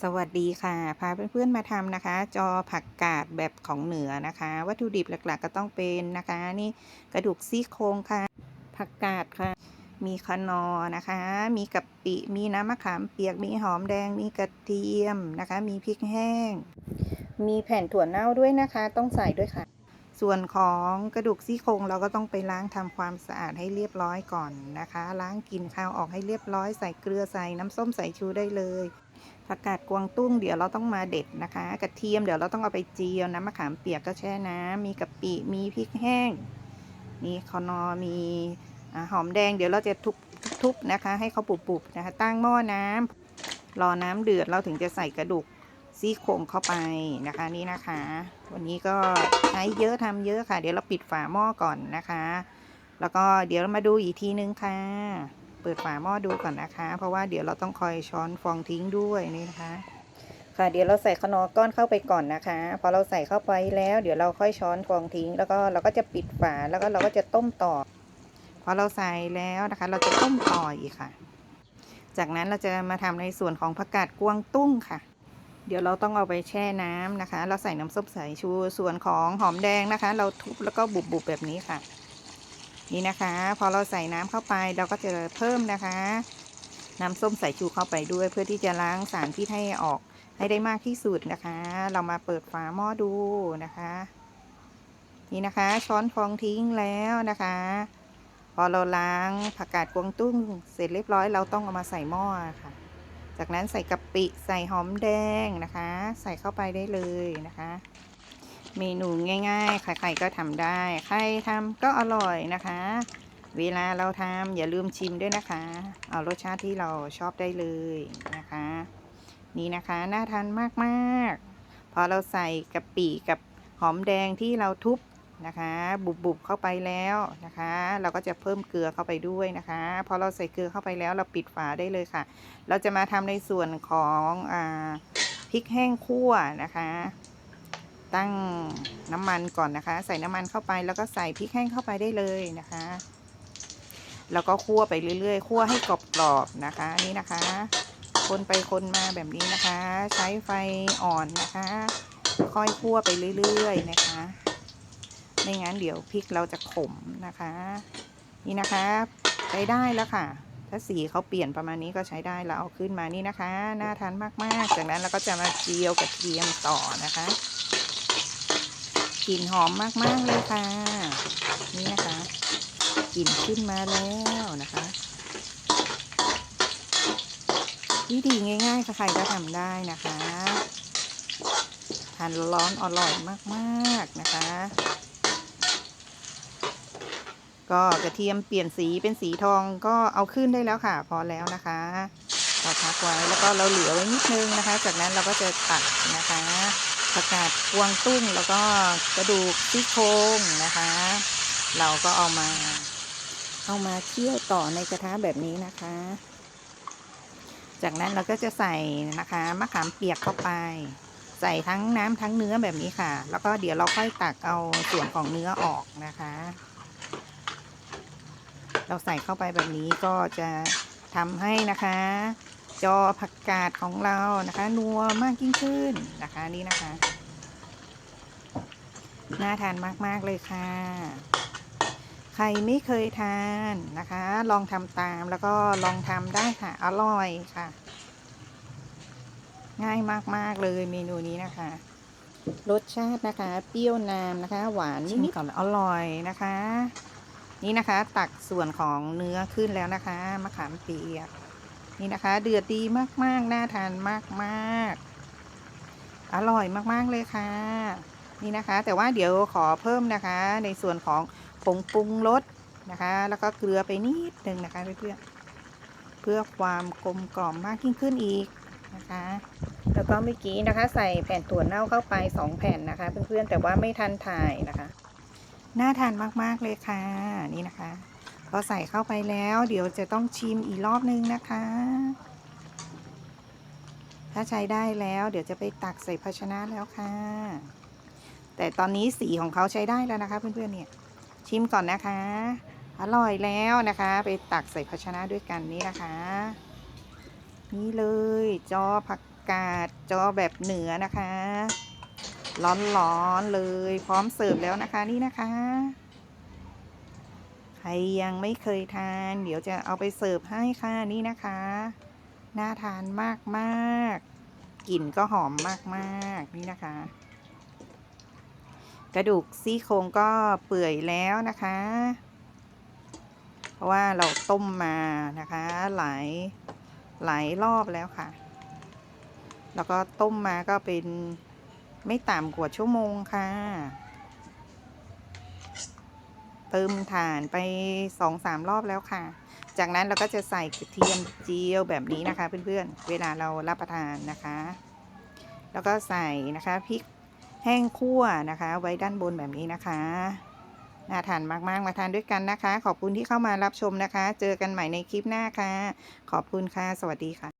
สวัสดีค่ะ พาเพื่อนๆมาทำนะคะ จอผักกาดแบบของเหนือนะคะ วัตถุดิบหลักๆก็ต้องเป็นนะคะ นี่กระดูกซี่โครงค่ะ ผักกาดค่ะ มีคะนอนะคะ มีกะปิ มีน้ำมะขามเปียก มีหอมแดง มีกระเทียมนะคะ มีพริกแห้ง มีแผ่นถั่วเน่าด้วยนะคะ ต้องใส่ด้วยค่ะ ส่วนของกระดูกซี่โครงเราก็ต้องไปล้างทำความสะอาดให้เรียบร้อยก่อนนะคะ ล้างกลิ่นคาวออกให้เรียบร้อย ใส่เกลือใส่น้ำส้มสายชูได้เลย ผักกาดกวางตุ้งเดี๋ยวเราต้องมาเด็ดนะคะ กระเทียมเดี๋ยวเราต้องเอาไปเจียวน้ำมะขามเปียกก็แช่น้ำมีกะปิมีพริกแห้ง มีคอนอมีอหอมแดงเดี๋ยวเราจะทุบทุบๆนะคะ ให้เขาปุบๆนะคะ ตั้งหม้อน้ำรอน้ำเดือดเราถึงจะใส่กระดูกซี่โครงเข้าไปนะคะนี่นะคะ วันนี้ก็ใช้เยอะทำเยอะค่ะ เดี๋ยวเราปิดฝาหม้อก่อนนะคะ แล้วก็เดี๋ยวเรามาดูอีกทีนึงค่ะ เปิดฝาหม้อดูก่อนนะคะ เพราะว่าเดี๋ยวเราต้องคอยช้อนฟองทิ้งด้วยนี่นะคะ ค่ะเดี๋ยวเราใส่ขนอก้อนเข้าไปก่อนนะคะพอเราใส่เข้าไปแล้วเดี๋ยวเราค่อยช้อนฟองทิ้ง แล้วก็เราก็จะปิดฝาแล้วก็เราก็จะต้มต่อพอเราใส่แล้วนะคะ เราจะต้มต่ออีกค่ะ จากนั้นเราจะมาทำในส่วนของผักกาดกวางตุ้งค่ะ เดี๋ยวเราต้องเอาไปแช่น้ำนะคะ เราใส่น้ำส้มสายชูส่วนของหอมแดงนะคะ เราทุบแล้วก็บุบๆแบบนี้ค่ะ นี่นะคะ พอเราใส่น้ำเข้าไปเราก็จะเพิ่มนะคะ น้ำส้มสายชูเข้าไปด้วย เพื่อที่จะล้างสารพิษให้ออกให้ได้มากที่สุดนะคะ เรามาเปิดฝาหม้อดูนะคะ นี่นะคะ ช้อนฟองทิ้งแล้วนะคะ พอเราล้างผักกาดกวงตุ้งเสร็จเรียบร้อย เราต้องเอามาใส่หม้อค่ะ จากนั้นใส่กะปิใส่หอมแดงนะคะ ใส่เข้าไปได้เลยนะคะ เมนูง่ายๆ ใครๆก็ทำได้ ใครทำก็อร่อยนะคะ เวลาเราทำอย่าลืมชิมด้วยนะคะ เอารสชาติที่เราชอบได้เลยนะคะ นี่นะคะน่าทานมากๆ พอเราใส่กะปิกับหอมแดงที่เราทุบนะคะบุบๆเข้าไปแล้วนะคะ เราก็จะเพิ่มเกลือเข้าไปด้วยนะคะพอเราใส่เกลือเข้าไปแล้วเราปิดฝาได้เลยค่ะ เราจะมาทำในส่วนของอพริกแห้งคั่วนะคะ ตั้งน้ำมันก่อนนะคะ ใส่น้ำมันเข้าไปแล้วก็ใส่พริกแห้งเข้าไปได้เลยนะคะ แล้วก็คั่วไปเรื่อยๆ คั่วให้กรอบๆนะคะนี่นะคะ คนไปคนมาแบบนี้นะคะ ใช้ไฟอ่อนนะคะ ค่อยคั่วไปเรื่อยๆนะคะไม่งั้นเดี๋ยวพริกเราจะขมนะคะ นี่นะคะใช้ได้แล้วค่ะ ถ้าสีเขาเปลี่ยนประมาณนี้ก็ใช้ได้เราเอาขึ้นมานี่นะคะ น่าทานมากๆ จากนั้นเราก็จะมาเจียวกระเทียมต่อนะคะ กลิ่นหอมมากๆเลยค่ะ นี่นะคะกลิ่นขึ้นมาแล้วนะคะวิธีง่ายๆใครก็ทำได้นะคะทานร้อนอร่อยมากๆนะคะ ก็กระเทียมเปลี่ยนสีเป็นสีทองก็เอาขึ้นได้แล้วค่ะ พอแล้วนะคะ เราพักไว้แล้วก็เราเหลือไว้นิดนึงนะคะ จากนั้นเราก็จะตักนะคะ ผักกาดกวงตุ้งแล้วก็กระดูกซี่โครงนะคะ เราก็เอามา เอามาเคี่ยวต่อในกระทะแบบนี้นะคะ จากนั้นเราก็จะใส่นะคะมะขามเปียกเข้าไป ใส่ทั้งน้ำทั้งเนื้อแบบนี้ค่ะ แล้วก็เดี๋ยวเราค่อยตักเอาส่วนของเนื้อออกนะคะ เราใส่เข้าไปแบบนี้ก็จะทำให้นะคะ จอผักกาดของเรานะคะ นัวมากยิ่งขึ้นนะคะนี่นะคะ น่าทานมาก ๆ เลยค่ะ ใครไม่เคยทานนะคะ ลองทำตามแล้วก็ลองทำได้ค่ะ อร่อยค่ะ ง่ายมาก ๆ เลยเมนูนี้นะคะ รสชาตินะคะ เปรี้ยวนามนะคะ หวานนิดๆก่อนอร่อยนะคะ นี่นะคะ ตักส่วนของเนื้อขึ้นแล้วนะคะมะขามเปียก นี่นะคะ เดือดดีมากๆ น่าทานมากๆ อร่อยมากๆเลยค่ะ นี่นะคะ แต่ว่าเดี๋ยวขอเพิ่มนะคะ ในส่วนของผงปรุงรสนะคะ แล้วก็เกลือไปนิดนึงนะคะเพื่อนเพื่อความกลมกล่อมมากยิ่งขึ้นอีกนะคะ แล้วก็เมื่อกี้นะคะ ใส่แผ่นถั่วเน่าเข้าไปสองแผ่นนะคะเพื่อนๆแต่ว่าไม่ทันถ่ายนะคะ น่าทานมากๆเลยค่ะนี่นะคะ พอใส่เข้าไปแล้ว เดี๋ยวจะต้องชิมอีกรอบนึงนะคะ ถ้าใช้ได้แล้วเดี๋ยวจะไปตักใส่ภาชนะแล้วค่ะ แต่ตอนนี้สีของเขาใช้ได้แล้วนะคะ เพื่อนๆเนี่ย ชิมก่อนนะคะ อร่อยแล้วนะคะ ไปตักใส่ภาชนะด้วยกันนี่นะคะ นี่เลยจอผักกาดจอแบบเหนือนะคะ ร้อนๆเลยพร้อมเสิร์ฟแล้วนะคะนี่นะคะ ใครยังไม่เคยทาน เดี๋ยวจะเอาไปเสิร์ฟให้ค่ะนี่นะคะ น่าทานมากๆกกลิ่นก็หอมมากๆนี่นะคะ กระดูกซี่โครงก็เปื่อยแล้วนะคะ เพราะว่าเราต้มมานะคะ หลายหลายรอบแล้วค่ะ แล้วก็ต้มมาก็เป็นไม่ต่ำกว่าชั่วโมงค่ะ เติมถ่านไปสองสามรอบแล้วค่ะ จากนั้นเราก็จะใส่กระเทียมเจียวแบบนี้นะคะ เพื่อนๆ เวลาเรารับประทานนะคะ แล้วก็ใส่นะคะพริกแห้งคั่วนะคะ ไว้ด้านบนแบบนี้นะคะน่าทานมากๆ มาทานด้วยกันนะคะ ขอบคุณที่เข้ามารับชมนะคะ เจอกันใหม่ในคลิปหน้าค่ะ ขอบคุณค่ะ สวัสดีค่ะ